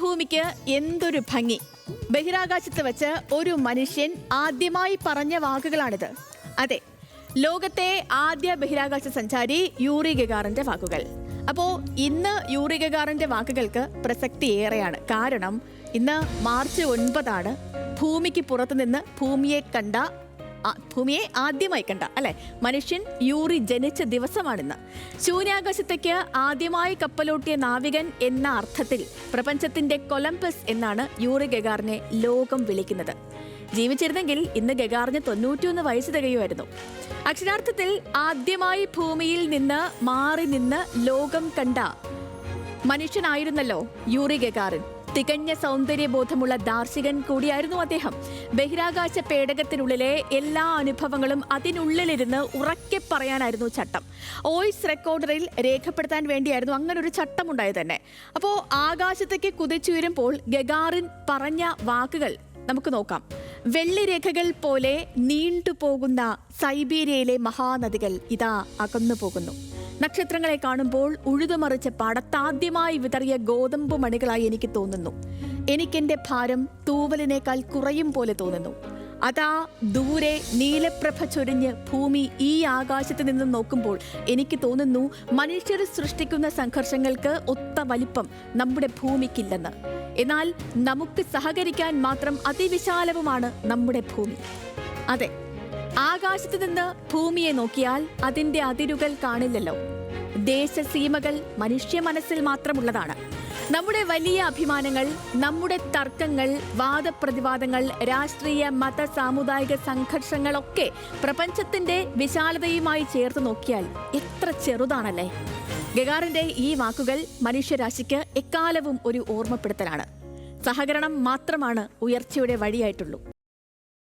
ഭൂമിക്ക് എന്തൊരു ഭംഗി. ബഹിരാകാശത്ത് വെച്ച് ഒരു മനുഷ്യൻ ആദ്യമായി പറഞ്ഞ വാക്കുകളാണിത്. അതെ ലോകത്തെ ആദ്യ ബഹിരാകാശ സഞ്ചാരി യൂറി ഗഗാറിന്റെ വാക്കുകൾ. അപ്പോ ഇന്ന് യൂറി ഗഗാറിന്റെ വാക്കുകൾക്ക് പ്രസക്തി ഏറെയാണ്. കാരണം ഇന്ന് മാർച്ച് ഒൻപതാണ് ഭൂമിക്ക് പുറത്തുനിന്ന് ഭൂമിയെ കണ്ട ഭൂമിയെ ആദ്യമായി കണ്ട അല്ലെ? മനുഷ്യൻ യൂറി ജനിച്ച ദിവസമാണിന്ന്. ശൂന്യാകാശത്തേക്ക് ആദ്യമായി കപ്പലോട്ടിയ നാവികൻ എന്ന അർത്ഥത്തിൽ പ്രപഞ്ചത്തിന്റെ കൊലംബസ് എന്നാണ് യൂറി ഗഗാറിനെ ലോകം വിളിക്കുന്നത്. ജീവിച്ചിരുന്നെങ്കിൽ ഇന്ന് ഗഗാറിന് തൊണ്ണൂറ്റിയൊന്ന് വയസ്സ് തികയുമായിരുന്നു. അക്ഷരാർത്ഥത്തിൽ ആദ്യമായി ഭൂമിയിൽ നിന്ന് മാറി നിന്ന് ലോകം കണ്ട മനുഷ്യനായിരുന്നല്ലോ യൂറി ഗഗാറിൻ. തികഞ്ഞ സൗന്ദര്യബോധമുള്ള ദാർശികൻ കൂടിയായിരുന്നു അദ്ദേഹം. ബഹിരാകാശ പേടകത്തിനുള്ളിലെ എല്ലാ അനുഭവങ്ങളും അതിനുള്ളിലിരുന്ന് ഉറക്കെ പറയാനായിരുന്നു ചട്ടം. വോയിസ് റെക്കോർഡറിൽ രേഖപ്പെടുത്താൻ വേണ്ടിയായിരുന്നു അങ്ങനെ ഒരു ചട്ടമുണ്ടായത് തന്നെ. അപ്പോൾ ആകാശത്തേക്ക് കുതിച്ചുയരുമ്പോൾ ഗഗാറിൻ പറഞ്ഞ വാക്കുകൾ നമുക്ക് നോക്കാം. വെള്ളിരേഖകൾ പോലെ നീണ്ടുപോകുന്ന സൈബീരിയയിലെ മഹാനദികൾ ഇതാ അകന്നു പോകുന്നു നക്ഷത്രങ്ങളെ കാണുമ്പോൾ ഉഴുതുമറിച്ച പാടത്താദ്യമായി വിതറിയ ഗോതമ്പ് മണികളായി എനിക്ക് തോന്നുന്നു. എനിക്കെന്റെ ഭാരം തൂവലിനേക്കാൾ കുറയും പോലെ തോന്നുന്നു. അതാ ദൂരെ നീലപ്രഭ ചൊരിഞ്ഞ് ഭൂമി ഈ ആകാശത്ത് നിന്ന് നോക്കുമ്പോൾ എനിക്ക് തോന്നുന്നു മനുഷ്യർ സൃഷ്ടിക്കുന്ന സംഘർഷങ്ങൾക്ക് ഒത്ത വലിപ്പം നമ്മുടെ ഭൂമിക്കില്ലെന്ന്. എന്നാൽ നമുക്ക് സഹകരിക്കാൻ മാത്രം അതിവിശാലവുമാണ് നമ്മുടെ ഭൂമി. അതെ ആകാശത്ത് നിന്ന് ഭൂമിയെ നോക്കിയാൽ അതിന്റെ അതിരുകൾ കാണില്ലല്ലോ. ദേശസീമകൾ മനുഷ്യ മനസ്സിൽ മാത്രമുള്ളതാണ്. നമ്മുടെ വലിയ അഭിമാനങ്ങൾ നമ്മുടെ തർക്കങ്ങൾ വാദപ്രതിവാദങ്ങൾ രാഷ്ട്രീയ മത സാമുദായിക സംഘർഷങ്ങളൊക്കെ പ്രപഞ്ചത്തിന്റെ വിശാലതയുമായി ചേർത്ത് നോക്കിയാൽ എത്ര ചെറുതാണല്ലേ? ഗഗാറിന്റെ ഈ വാക്കുകൾ മനുഷ്യരാശിക്ക് എക്കാലവും ഒരു ഓർമ്മപ്പെടുത്തലാണ്. സഹകരണം മാത്രമാണ് ഉയർച്ചയുടെ വഴിയായിട്ടുള്ളൂ.